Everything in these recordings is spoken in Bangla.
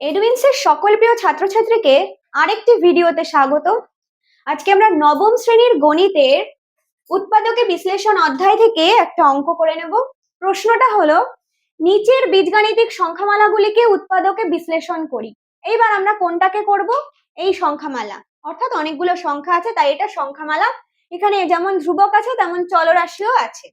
এডুইন্সের সকল প্রিয় ছাত্রছাত্রীকে আরেকটি ভিডিওতে স্বাগত। আজকে আমরা নবম শ্রেণির গণিতের উৎপাদকে বিশ্লেষণ অধ্যায় থেকে একটা অঙ্ক করে নেব। প্রশ্নটা হলো, নিচের বীজগাণিতিক সংখ্যামালাগুলিকে উৎপাদকে বিশ্লেষণ করি। এইবার আমরা কোনটাকে করব? এই সংখ্যামালা। অর্থাৎ অনেকগুলো সংখ্যা আছে, তাই এটা সংখ্যামালা। এখানে যেমন ধ্রুবক আছে, তেমন চলরাশিও আছে।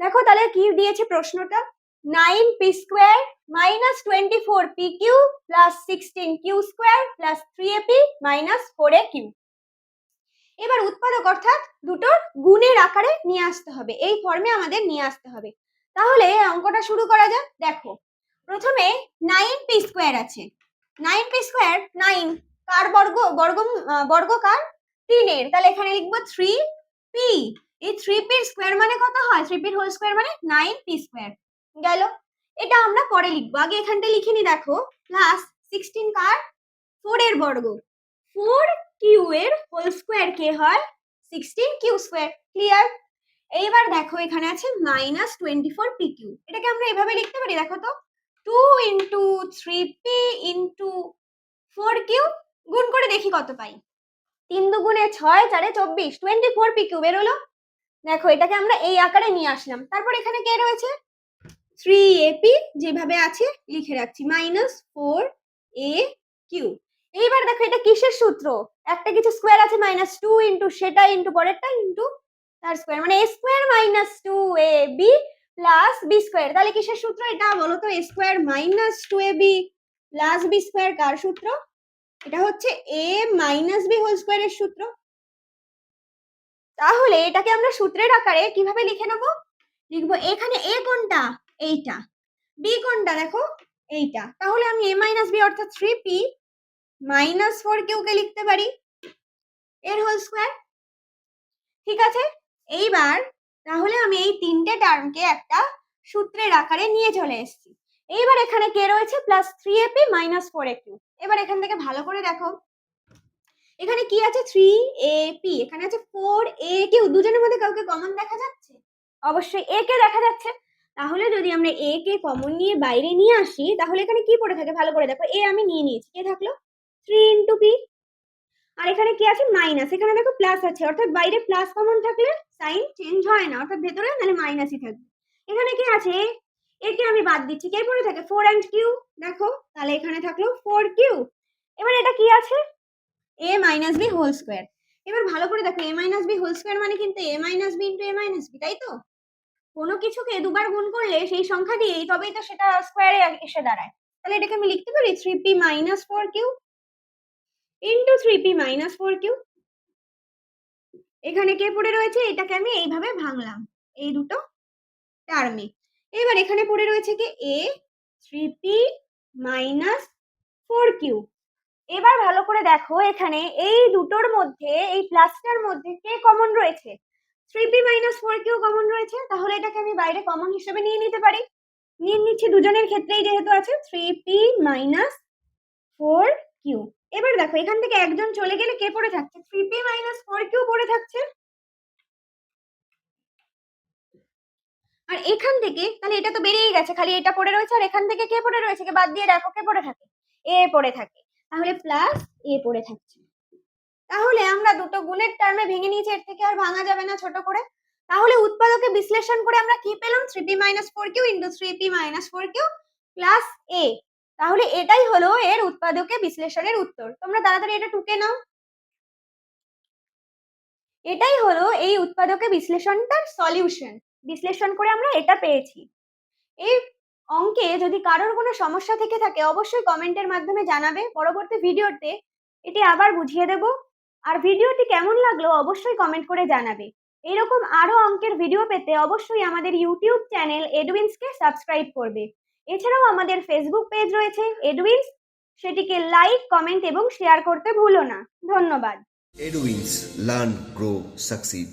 দেখো তাহলে কি দিয়েছে প্রশ্নটা? Nine P square minus twenty four P Q plus sixteen Q square plus three A P minus four A Q এবার উৎপাদক অর্থাৎ দুটোর গুণের আকারে নিয়ে আসতে হবে। এই ফর্মে আমাদের নিয়ে আসতে হবে। তাহলে অঙ্কটা শুরু করা যাক। দেখো প্রথমে নাইন পি স্কোয়ার আছে। নাইন পি স্কোয়ার নাইন কার বর্গ বর্গ আহ, বর্গ কার? তিনের। তাহলে এখানে লিখব থ্রি পি এই থ্রি পির স্কোয়ার মানে কত হয়? থ্রি পির হোল স্কোয়ার মানে নাইন পি স্কোয়ার গেল। এটা আমরা পরে লিখব। আগে এখানটা লিখে নি দেখো। প্লাস সিক্সটিন কার? ফোর এর বর্গ। ফোর কিউ এর হোল স্কোয়ার কে হয়? সিক্সটিন কিউ স্কোয়ার ক্লিয়ার এইবার দেখো, এখানে আছে minus twenty four P Q এটাকে আমরা এভাবে লিখতে পারি, দেখো তো। Two into three P into four Q গুণ করে দেখি কত পাই। তিন দুগুণে ছয়, চারে চব্বিশ। টোয়েন্টি ফোর পি কিউ বেরোলো। দেখো, এটাকে আমরা এই আকারে নিয়ে আসলাম। তারপর এখানে কে রয়েছে? থ্রি এপি যেভাবে আছে, লিখে রাখছি। মাইনাস ফোর এ কিউ এইবার দেখো এটা কিসের সূত্র? একটা কিছু স্কোয়ার আছে মাইনাস টু ইন্টু সেটা ইন্টু পরেরটা ইন্টু তার স্কোয়ার মানে A square minus two A B plus B square তাহলে কিসের সূত্র এটা বলো তো? A square minus two A B plus B square কার সূত্র? এটা হচ্ছে এ মাইনাস বি হোল স্কোয়ারের সূত্র। তাহলে এটাকে আমরা সূত্রের আকারে কীভাবে লিখে নেব? লিখব এখানে এ কোনটা? এইটা। বি কোনটা দেখো? এইটা। তাহলে আমি এ মাইনাস বি অর্থাৎ থ্রি পি মাইনাস ফোর কিউকে লিখতে পারি? এর হোল স্কোয়ার ঠিক আছে? এইবার তাহলে আমি এই তিনটে টার্মকে একটা সূত্রের আকারে নিয়ে চলে এসেছি। এইবার এখানে কে রয়েছে? Plus three A P minus four A Q এবার এখান থেকে ভালো করে দেখো। এখানে কি আছে? থ্রি এ পি এখানে আছে ফোর এ কিউ দুজনের মধ্যে কাউকে কমন দেখা যাচ্ছে? অবশ্যই এ কে দেখা যাচ্ছে। তাহলে যদি আমরা এ কে কমন নিয়ে বাইরে নিয়ে আসি, তাহলে এখানে কি পড়ে থাকে? ভালো করে দেখো এ আমি নিয়ে নিয়েছি। কে থাকল? থ্রি ইন্টু পি আর এখানে কি আছে? মাইনাস এখানে দেখো প্লাস আছে, অর্থাৎ বাইরে প্লাস কমন থাকলে সাইন চেঞ্জ হয় না, অর্থাৎ ভেতরে তাহলে মাইনাসই থাকবে। এখানে কি আছে? একে আমি বাদ দিচ্ছি। কে পড়ে থাকে? ফোর অ্যান্ড কিউ দেখো, তাহলে এখানে থাকল ফোর কিউ এবার এটা কি আছে? A minus B whole square এবার ভালো করে দেখো A minus B whole square মানে কিন্তু A minus B into A minus B তাই তো? কোনো কিছুকে দুবার গুণ করলে সেই সংখ্যা দিয়েই তবেই তো সেটা স্কোয়ারে এসে দাঁড়ায়। তাহলে এটাকে আমি লিখতে পারি three P minus four Q into three P minus four Q এখানে কে পড়ে রয়েছে? এটাকে আমি এইভাবে ভাঙলাম। এই দুটো টার্মে এবার এখানে পড়ে রয়েছে কি? এ three P minus four Q এবার ভালো করে দেখো এখানে এই দুটোর মধ্যে, এই প্লাসটার মধ্যে কে কমন রয়েছে? Three P minus four Q common রয়েছে, তাহলে এটাকে আমি বাইরে কমন হিসেবে নিয়ে নিতে পারি। নিয়ে নিচ্ছি দুজনের ক্ষেত্রেই যেহেতু আছে three P minus four Q এবার দেখো, এখান থেকে একজন চলে গেলে কে পড়ে থাকছে? Three P minus four Q পড়ে থাকছে। আর এখান থেকে, তাহলে এটা তো বেরিয়ে গেছে, খালি এটা পড়ে রয়েছে আর এখান থেকে কে পড়ে রয়েছে? কে বাদ দিয়ে দেখো কে পড়ে থাকে। এ পড়ে থাকে। তাহলে প্লাস এ পড়ে থাকছে। তাহলে আমরা দুটো গুণের টার্মে ভেঙে নিয়েছি, এর থেকে আর ভাঙা যাবে না ছোট করে। তাহলে উৎপাদকে বিশ্লেষণ করে আমরা কি পেলাম? Three P minus four Q into three P minus four Q plus A তাহলে এটাই হলো এর উৎপাদকে বিশ্লেষণের উত্তর। তোমরা তাড়াতাড়ি এটা টুকে নাও। এটাই হলো এই উৎপাদকে বিশ্লেষণটার সলিউশন বিশ্লেষণ করে আমরা এটা পেয়েছি। এই অঙ্কে যদি কারোর কোনো সমস্যা থেকে থাকে, অবশ্যই কমেন্টের মাধ্যমে জানাবে। পরবর্তী ভিডিওতে এটি আবার বুঝিয়ে দেব। আর ভিডিওটি কেমন লাগল অবশ্যই কমেন্ট করে জানাবে। এরকম আরও অঙ্কের ভিডিও পেতে অবশ্যই আমাদের ইউটিউব চ্যানেল এডুইন্সকে সাবস্ক্রাইব করবে। এছাড়াও আমাদের ফেসবুক পেজ রয়েছে এডুইন্স সেটিকে লাইক কমেন্ট এবং শেয়ার করতে ভুলো না। ধন্যবাদ। Eduins learn grow Succeed.